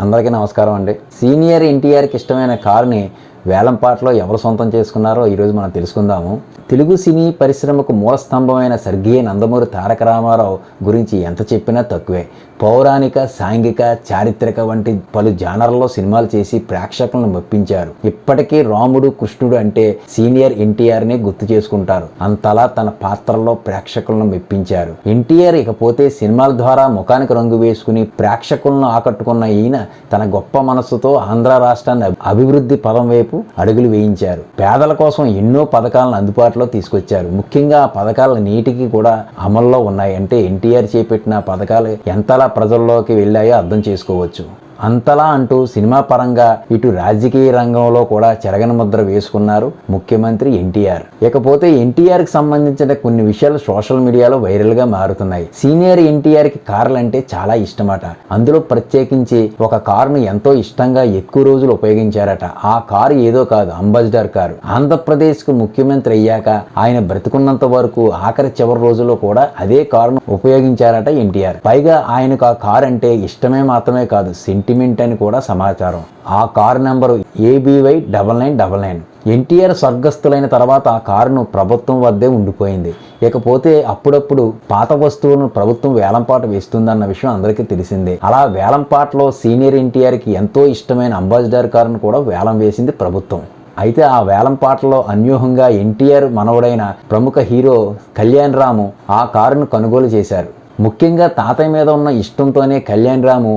అందరికీ నమస్కారం అండి. సీనియర్ ఎన్టీఆర్కి ఇష్టమైన కారుని వేలంపాటలో ఎవరు సొంతం చేసుకున్నారో ఈరోజు మనం తెలుసుకుందాము. తెలుగు సినీ పరిశ్రమకు మూలస్తంభమైన సర్గీయ నందమూరి తారక రామారావు గురించి ఎంత చెప్పినా తక్కువే. పౌరాణిక సాంఘిక చారిత్రక వంటి పలు జానర్లలో సినిమాలు చేసి ప్రేక్షకులను మెప్పించారు. ఇప్పటికీ రాముడు కృష్ణుడు అంటే సీనియర్ ఎన్టీఆర్నే గుర్తు చేసుకుంటారు. అంతలా తన పాత్రల్లో ప్రేక్షకులను మెప్పించారు. ఎన్టీఆర్ ఇకపోతే సినిమాల ద్వారా ముఖానికి రంగు వేసుకుని ప్రేక్షకులను ఆకట్టుకున్న ఈయన తన గొప్ప మనస్సుతో ఆంధ్ర రాష్ట్రాన్ని అభివృద్ధి పదం వైపు అడుగులు వేయించారు. పేదల కోసం ఎన్నో పథకాలను అందుబాటులో తీసుకొచ్చారు. ముఖ్యంగా ఆ పథకాలు నేటికి కూడా అమల్లో ఉన్నాయి అంటే ఎన్టీఆర్ చేపట్టిన పథకాలు ఎంతలా ప్రజల్లోకి వెళ్ళాయో అర్థం చేసుకోవచ్చు. అంతలా అంటూ సినిమా పరంగా ఇటు రాజకీయ రంగంలో కూడా చెరగని ముద్ర వేసుకున్నారు ముఖ్యమంత్రి ఎన్టీఆర్. ఇకపోతే ఎన్టీఆర్కి సంబంధించిన కొన్ని విషయాలు సోషల్ మీడియాలో వైరల్గా మారుతున్నాయి. సీనియర్ ఎన్టీఆర్కి కార్లు అంటే చాలా ఇష్టమట. అందులో ప్రత్యేకించి ఒక కారును ఎంతో ఇష్టంగా ఎక్కువ రోజులు ఉపయోగించారట. ఆ కారు ఏదో కాదు అంబాసిడర్ కారు. ఆంధ్రప్రదేశ్కు ముఖ్యమంత్రి అయ్యాక ఆయన బ్రతికున్నంత వరకు ఆఖరి చివరి రోజుల్లో కూడా అదే కారును ఉపయోగించారట ఎన్టీఆర్. పైగా ఆయనకు ఆ కారు అంటే ఇష్టమే మాత్రమే కాదు సెంటిమెంట్ అని కూడా సమాచారం. ఆ car number A B Y double nine double nine NTR స్వర్గస్థులైన తర్వాత ఆ కారును ప్రభుత్వం వద్దే ఉండిపోయింది. ఇకపోతే అప్పుడప్పుడు పాత వస్తువులను ప్రభుత్వం వేలంపాట వేస్తుందన్న విషయం అందరికీ తెలిసిందే. అలా వేలంపాటలో సీనియర్ ఎన్టీఆర్కి ఎంతో ఇష్టమైన అంబాసిడర్ కారును కూడా వేలం వేసింది ప్రభుత్వం. అయితే ఆ వేలంపాటలో అన్యూహంగా ఎన్టీఆర్ మనవడైన ప్రముఖ హీరో కళ్యాణ్ రాము ఆ కారును కొనుగోలు చేశారు. ముఖ్యంగా తాతయ్య మీద ఉన్న ఇష్టంతోనే Kalyan Ram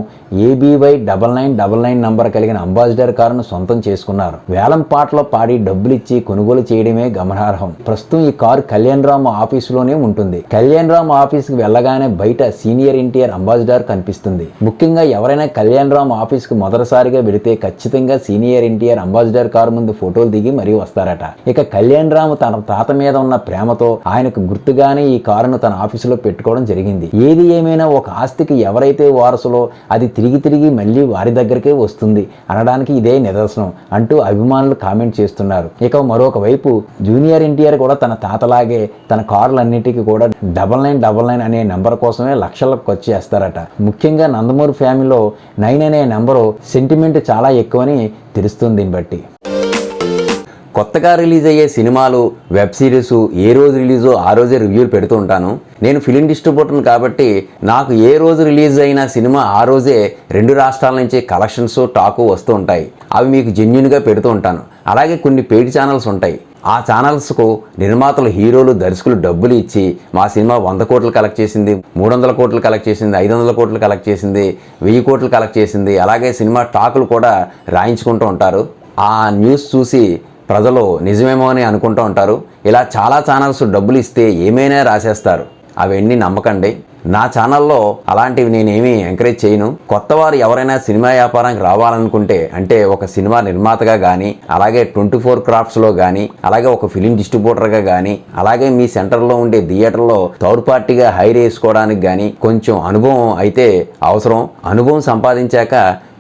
A B Y double nine double nine number కలిగిన అంబాసిడర్ కారును సొంతం చేసుకున్నారు. వేలం పాటలో పాడి డబ్బులిచ్చి కొనుగోలు చేయడమే గమనార్హం. ప్రస్తుతం ఈ కారు కళ్యాణ్ రాము ఆఫీసులోనే ఉంటుంది. కళ్యాణ్ రాము ఆఫీస్కి వెళ్ళగానే బయట సీనియర్ ఎన్టీఆర్ అంబాసిడర్ కనిపిస్తుంది. ముఖ్యంగా ఎవరైనా కళ్యాణ్ రాము ఆఫీస్కి మొదటిసారిగా వెళితే ఖచ్చితంగా సీనియర్ ఎన్టీఆర్ అంబాసిడర్ కారు ముందు ఫోటోలు దిగి మరీ వస్తారట. ఇక కళ్యాణ్ రాము తన తాత మీద ఉన్న ప్రేమతో ఆయనకు గుర్తుగానే ఈ కారును తన ఆఫీసులో పెట్టుకోవడం జరిగింది. ఏది ఏమైనా ఒక ఆస్తికి ఎవరైతే వారసులో అది తిరిగి తిరిగి మళ్ళీ వారి దగ్గరికే వస్తుంది అనడానికి ఇదే నిదర్శనం అంటూ అభిమానులు కామెంట్ చేస్తున్నారు. ఇక మరొక వైపు జూనియర్ ఎన్టీఆర్ కూడా తన తాతలాగే తన కార్లన్నిటికీ కూడా డబల్ నైన్ డబల్ నైన్ అనే నెంబర్ కోసమే లక్షలకు ఖర్చు చేస్తారట. ముఖ్యంగా నందమూరి ఫ్యామిలీలో నైన్ అనే నెంబరు సెంటిమెంట్ చాలా ఎక్కువని తెలుస్తుంది దీన్ని బట్టి. కొత్తగా రిలీజ్ అయ్యే సినిమాలు వెబ్ సిరీస్ ఏ రోజు రిలీజో ఆ రోజే రివ్యూలు పెడుతూ ఉంటాను. నేను ఫిలిం డిస్ట్రిబ్యూటర్ని కాబట్టి నాకు ఏ రోజు రిలీజ్ అయిన సినిమా ఆ రోజే రెండు రాష్ట్రాల నుంచి కలెక్షన్స్ టాకు వస్తూ ఉంటాయి. అవి మీకు జెన్యున్గా పెడుతూ ఉంటాను. అలాగే కొన్ని పెయిడ్ ఛానల్స్ ఉంటాయి. ఆ ఛానల్స్కు నిర్మాతలు హీరోలు దర్శకులు డబ్బులు ఇచ్చి మా సినిమా వంద కోట్లు కలెక్ట్ చేసింది మూడు వందల కోట్లు కలెక్ట్ చేసింది ఐదు వందల కోట్లు కలెక్ట్ చేసింది వెయ్యి కోట్లు కలెక్ట్ చేసింది అలాగే సినిమా టాకులు కూడా రాయించుకుంటూ ఉంటారు. ఆ న్యూస్ చూసి ప్రజలు నిజమేమో అని అనుకుంటూ ఉంటారు. ఇలా చాలా ఛానల్స్ డబ్బులు ఇస్తే ఏమైనా రాసేస్తారు. అవన్నీ నమ్మకండి. నా ఛానల్లో అలాంటివి నేనేమీ ఎంకరేజ్ చేయను. కొత్త వారు ఎవరైనా సినిమా వ్యాపారానికి రావాలనుకుంటే అంటే ఒక సినిమా నిర్మాతగా కానీ అలాగే ట్వంటీ ఫోర్ క్రాఫ్ట్స్లో కానీ అలాగే ఒక ఫిలిం డిస్ట్రిబ్యూటర్గా కానీ అలాగే మీ సెంటర్లో ఉండే థియేటర్లో థర్డ్ పార్టీగా హైర్ వేసుకోవడానికి కానీ కొంచెం అనుభవం అయితే అవసరం. అనుభవం సంపాదించాక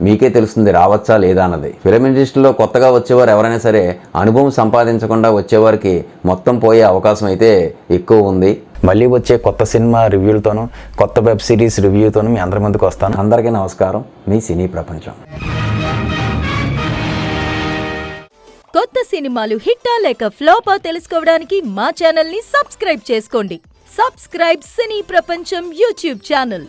మీకే తెలుస్తుంది రావచ్చా లేదా అన్నది. ఫిలిం ఇండస్ట్రీలో కొత్తగా వచ్చేవారు ఎవరైనా సరే అనుభవం సంపాదించకుండా వచ్చేవారికి మొత్తం పోయే అవకాశం అయితే ఎక్కువ ఉంది. మళ్ళీ వచ్చే కొత్త సినిమా రివ్యూలతోనూ కొత్త వెబ్ సిరీస్ రివ్యూతోనూ మీ అందరి ముందుకు వస్తాను. అందరికీ నమస్కారం. మీ సినీ ప్రపంచం. కొత్త సినిమాలు హిట్టా లేక ఫ్లాపా తెలుసుకోవడానికి మా ఛానల్ని సబ్స్క్రైబ్ చేసుకోండి. సబ్స్క్రైబ్ సినీ ప్రపంచం యూట్యూబ్ ఛానల్.